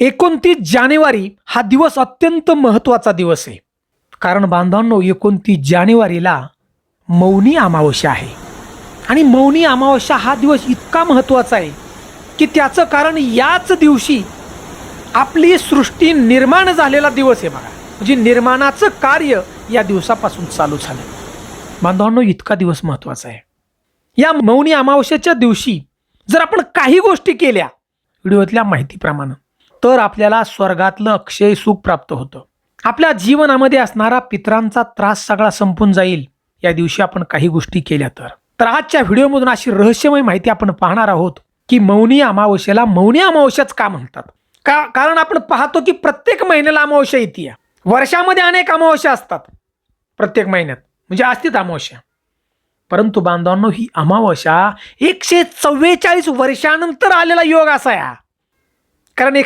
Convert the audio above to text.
एकोणतीस जानेवारी हा दिवस अत्यंत महत्त्वाचा दिवस आहे. कारण बांधवांनो एकोणतीस जानेवारीला मौनी अमावस्या आहे. आणि मौनी अमावस्या हा दिवस इतका महत्त्वाचा आहे की त्याचं कारण याच दिवशी आपली सृष्टी निर्माण झालेला दिवस आहे बघा. म्हणजे निर्माणाचं कार्य या दिवसापासून चालू झालं. बांधवांनो इतका दिवस महत्त्वाचा आहे. या मौनी अमावस्याच्या दिवशी जर आपण काही गोष्टी केल्या व्हिडिओतल्या माहितीप्रमाणे तर आपल्याला स्वर्गातलं अक्षय सुख प्राप्त होतं. आपल्या जीवनामध्ये असणारा पितरांचा त्रास सगळा संपून जाईल या दिवशी आपण काही गोष्टी केल्या तर. तर आजच्या व्हिडिओमधून अशी रहस्यमय माहिती आपण पाहणार आहोत की मौनी अमावस्येला मौनी अमावस्याच का म्हणतात? का कारण आपण पाहतो की प्रत्येक महिन्याला अमावस्या येते वर्षामध्ये अनेक अमावस्या असतात प्रत्येक महिन्यात. म्हणजे असतीच अमावस्या. परंतु बांधवांनो ही अमावस्या एकशे चव्वेचाळीस वर्षानंतर आलेला योग असा या कारण एक